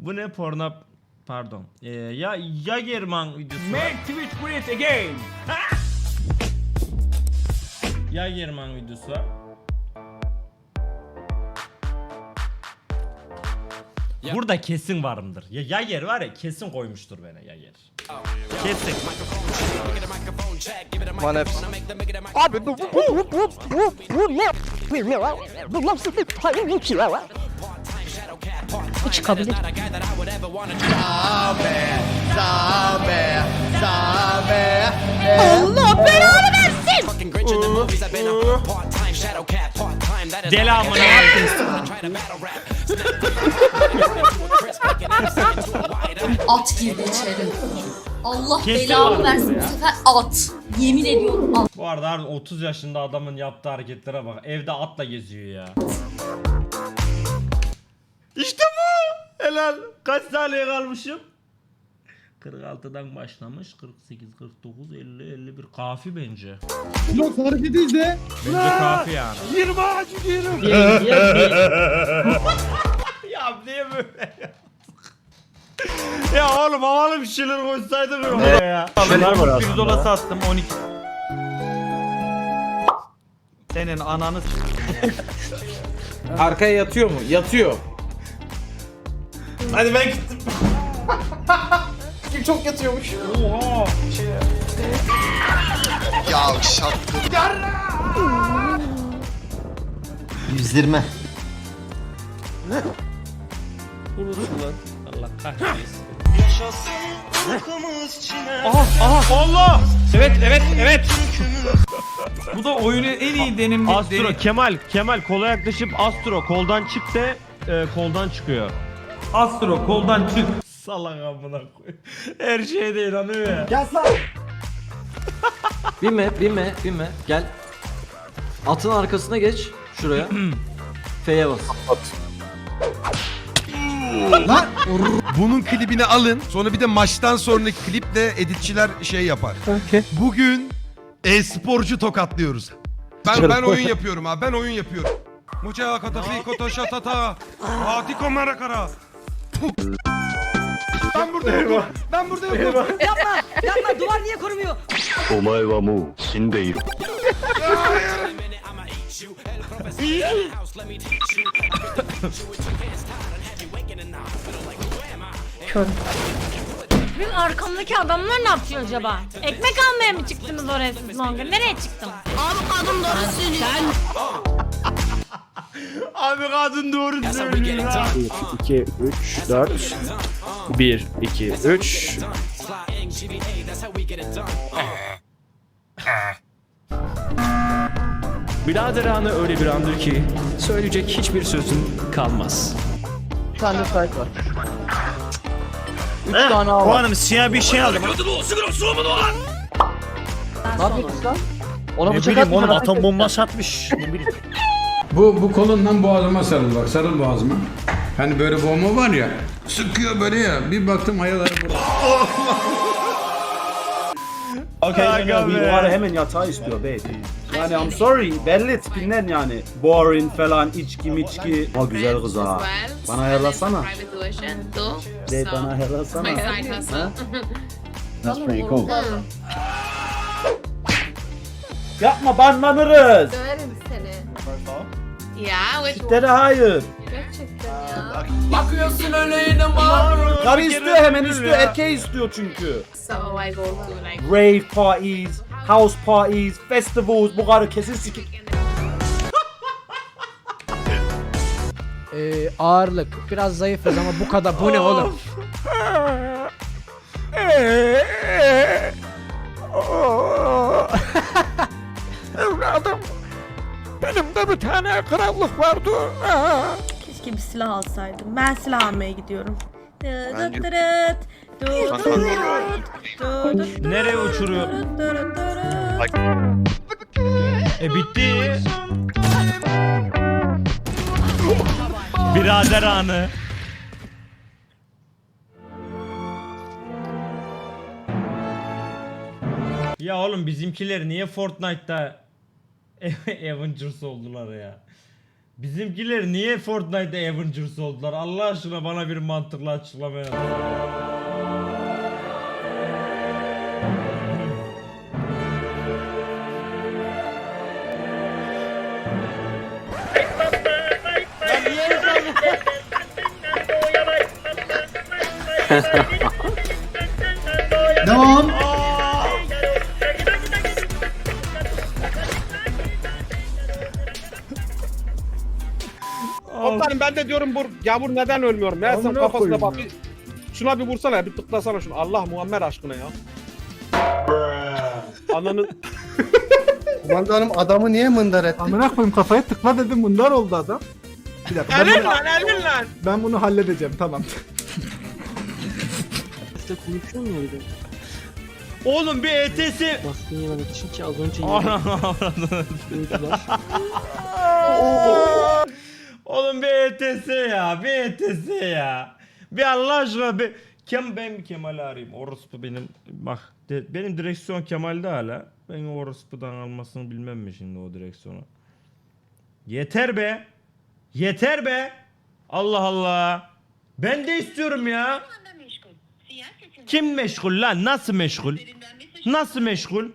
Bu ne porno pardon. Ee, ya Jagerman videosu. var. Make Twitch great again. Jagerman videosu. var. Burada kesin varımdır. Ya Jager var ya kesin koymuştur beni Jager. Kesin. One apps. Abi bu bu bu bu bu bu ne? Bu nasıl bir paylaşım ya? Bu çıkabilir. Allah belanı versin. Deli amına. At girdi içeri. Allah Kesin belamı var versin bu sefer at. Yemin ediyorum at. Bu arada harbi 30 yaşında adamın yaptığı hareketlere bak. Evde atla geziyor ya. İşte. Helal. Kaç saniye kalmışım? 46'dan başlamış. 48, 49, 50, 51. Kafi bence. Yok hareketi izle. Bence kafi yani. 20 ağaç gidiyorum. ya niye böyle ya oğlum havalı bir şeyler koysaydın ya. ya. Şeyler var aslında. 100 dola sattım 12. Senin ananı s- Arkaya yatıyor mu? Yatıyor. Hadi ben gittim. Kim çok yatıyormuş. Oha. Ya şapkın. 120. Allah kahretsin. Aha aha Allah. Evet evet evet. Bu da oyunun en iyi denim Astro denim- Kemal Kemal kola yaklaşıp Astro koldan çık de e, koldan çıkıyor. Astro koldan çık. Salak amına koy. Her şeyde inanıyor ya. Binme, binme, binme. Gel. Atın arkasına geç. Şuraya. F'ye bas. Bunun klibini alın. Sonra bir de maçtan sonraki kliple editçiler şey yapar. Bugün e-sporcu tokatlıyoruz. Ben ben oyun yapıyorum abi. Ben oyun yapıyorum. Muça kata fi koto şatata. Atiko marakara. Puh. Ben burada yokum. Ben burada yokum. Yapma yapma duvar niye korumuyor? お前はもう死んでいる Benim arkamdaki adamlar ne yapıyor acaba? Ekmek almaya mı çıktınız oraya siz Longa? Nereye çıktın? Abi kadın doğru söylüyor. Abi kadın doğru söylüyor. ha. 2, 3, 4. 1, 2, 3. Birader anı öyle bir andır ki söyleyecek hiçbir sözün kalmaz. Bir tane site var. 3 tane A var. hanım siyah bir şey aldım. Ne yapıyorsun lan? Ona Ne bıçak bileyim oğlum atom bombası atmış. Ne bileyim. Bu, bu kolundan boğazıma sarıl bak. Sarıl boğazıma. Hani böyle bomba var ya. Sıkıyor böyle ya. Bir baktım ayaları burada. Aga be. hemen yatağı istiyor be. Yani I'm sorry belli tipinden yani. Boring falan içki miçki. O güzel kız ha. Bana ayarlasana. De bana ayarlasana. That's pretty cool. Yapma banlanırız. Döverim seni. Ya Dede hayır. gerçekten ya. Bakıyorsun öyle yine maruz. Karı istiyor hemen istiyor. Erkeği istiyor çünkü. So I go to like Rave parties, house parties, festivals. Bu karı kesin sikik. Ee, ağırlık biraz zayıfız ama bu kadar bu ne oğlum? Bir tane krallık vardı. Keşke bir silah alsaydım. Ben silah almaya gidiyorum. Bence- Nereye uçuruyor? E bitti. Birader anı. Ya oğlum bizimkiler niye Fortnite'ta Avengers oldular ya? Bizimkiler niye Fortnite Avengers oldular? Allah aşkına bana bir mantıklı açıklama yapın. Devam. Komutanım ben de diyorum bu yavur neden ölmüyor? Meğersem kafasına bak. Bir, şuna bir vursana bir tıklasana şunu. Allah Muammer aşkına ya. Ananı Kumandanım adamı niye mındar ettin? Amına koyayım kafaya tıkla dedim bunlar oldu adam. Bir dakika. Ben, bunu, lan elin lan. ben bunu halledeceğim tamam. İşte konuşuyor muydu? Oğlum bir ETS... Baskın için ki az önce Anam avradını. yediler. Oğlum bir ETS ya, bir ETS ya. Bir Allah aşkına bir... Kem, ben Kemal'i arayayım. Orospu benim... Bak, de- benim direksiyon Kemal'de hala. Ben Orospu'dan almasını bilmem mi şimdi o direksiyonu? Yeter be! Yeter be! Allah Allah! Ben de istiyorum ya. Kim meşgul lan? Nasıl meşgul? Nasıl meşgul?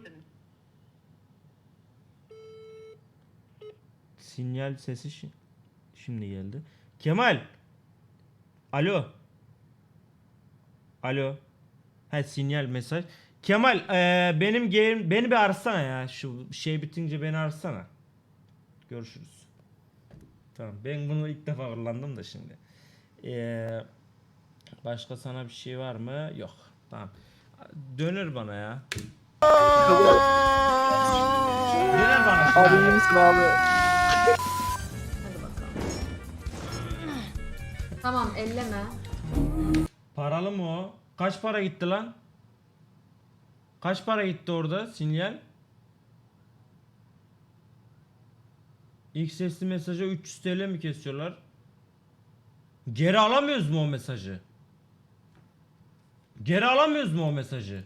Sinyal sesi şimdi geldi. Kemal. Alo. Alo. Ha sinyal mesaj. Kemal eee, benim game beni bir arasana ya. Şu şey bitince beni arasana. Görüşürüz. Tamam ben bunu ilk defa kullandım da şimdi. Eee başka sana bir şey var mı? Yok. Tamam. Dönür bana ya. Döner bana. Abi iyi misin abi? Tamam elleme. Paralı mı o? Kaç para gitti lan? Kaç para gitti orada sinyal? İlk sesli mesaja 300 TL mi kesiyorlar? Geri alamıyoruz mu o mesajı? Geri alamıyoruz mu o mesajı?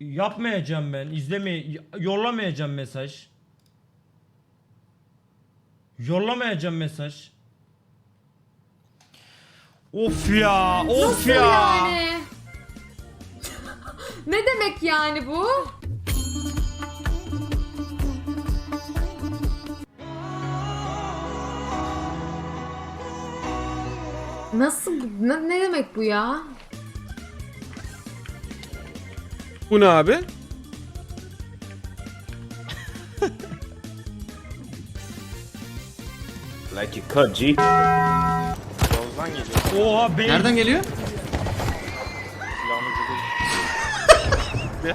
Yapmayacağım ben. İzleme yollamayacağım mesaj. Yollamayacağım mesaj. Of ya, of Nasıl ya. yani? ne demek yani bu? Nasıl? Ne, ne demek bu ya? Bu ne abi? Oha benim. Nereden geliyor?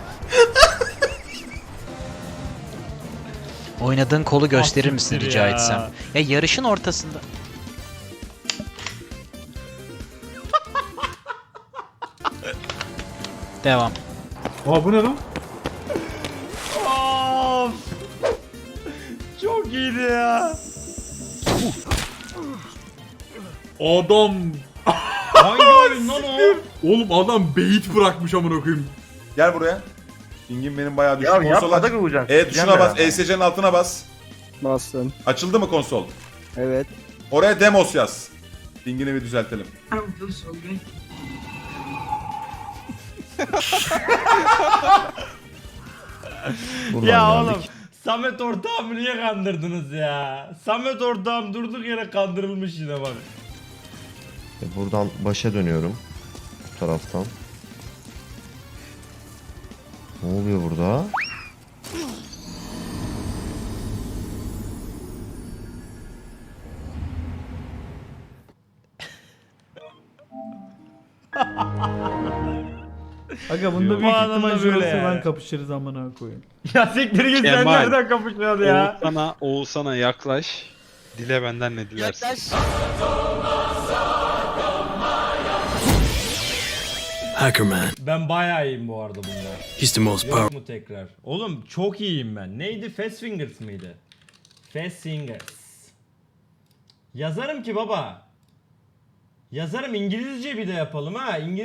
Oynadığın kolu gösterir misin rica ya. etsem? Ya yarışın ortasında. Devam. Aa bu ne lan? Of. Çok iyiydi ya. Adam. Hangi oyun lan o? Oğlum adam beyit bırakmış amına koyayım. Gel buraya. Pingin benim bayağı düştü. Konsola... kıvacaksın. E tuşuna bas. ESC'nin altına bas. Bastım. Açıldı mı konsol? Evet. Oraya demos yaz. Pingini bir düzeltelim. ya oğlum. Samet ortağımı niye kandırdınız ya? Samet ortağım durduk yere kandırılmış yine bak. Buradan başa dönüyorum. Bu taraftan. Ne oluyor burada? Aga bunda da böyle yani. kapışırız amına koyayım. Ya siktir git sen Kemal. nereden kapışıyorsun ya? Oğuzhan'a, Oğuzhan'a yaklaş. Dile benden ne dilersin? Ben bayağı iyiyim bu arada bunda. He's the most Yok mu tekrar? Oğlum çok iyiyim ben. Neydi? Fast Fingers mıydı? Fast Fingers. Yazarım ki baba. Yazarım İngilizce bir de yapalım ha. İngiliz